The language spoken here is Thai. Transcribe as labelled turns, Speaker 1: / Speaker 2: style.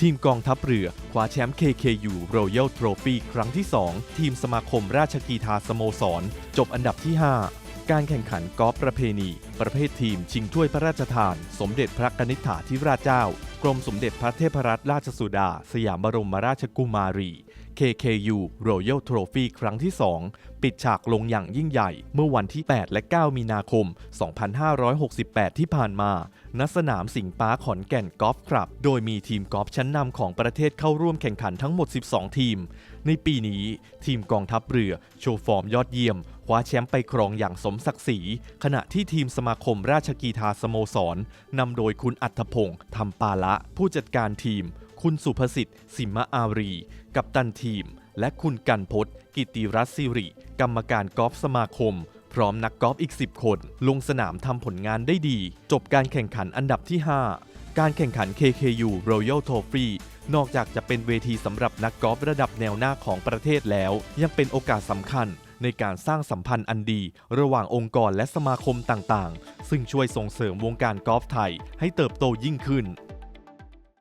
Speaker 1: ทีมกองทัพเรือคว้าแชมป์ KKU Royal Trophy ครั้งที่ 2 ทีมสมาคมราชกีฬาสโมสร จบอันดับที่ 5 การแข่งขันกอล์ฟประเพณี ประเภททีมชิงถ้วยพระราชทาน สมเด็จพระกนิษฐาธิราชเจ้า กรมสมเด็จพระเทพรัตนราชสุดา สยามบรมราชกุมารี KKU Royal Trophy ครั้งที่ 2 ปิดฉากลงอย่างยิ่งใหญ่ เมื่อวันที่ 8 และ 9 มีนาคม 2568 ที่ผ่านมา ณ สนามสิงห์ปาขอนแก่นกอล์ฟคลับ โดยมีทีมกอล์ฟชั้นนำของประเทศเข้าร่วมแข่งขันทั้งหมด 12 ทีม ในปีนี้ทีมกองทัพเรือโชว์ฟอร์มยอดเยี่ยมคว้าแชมป์ไปครองอย่างสมศักดิ์ศรีขณะที่ทีมสมาคมราชกีฬาสโมสรนำโดยคุณอัธพงศ์ธรรมปาละ ผู้จัดการทีม คุณสุภสิทธิ์สิมะอารี กัปตันทีม และคุณกันพศกิติรัตน์สิริ กรรมการกอล์ฟสมาคม พร้อมนักกอล์ฟอีก 10 คน ลงสนามทำผลงานได้ดี จบการแข่งขันอันดับที่ 5 การแข่งขัน KKU Royal Trophy นอกจากจะเป็นเวทีสำหรับนักกอล์ฟระดับแนวหน้าของประเทศแล้ว ยังเป็นโอกาสสำคัญในการสร้างสัมพันธ์อันดี ระหว่างองค์กรและสมาคมต่างๆ ซึ่งช่วยส่งเสริมวงการกอล์ฟไทยให้เติบโตยิ่งขึ้น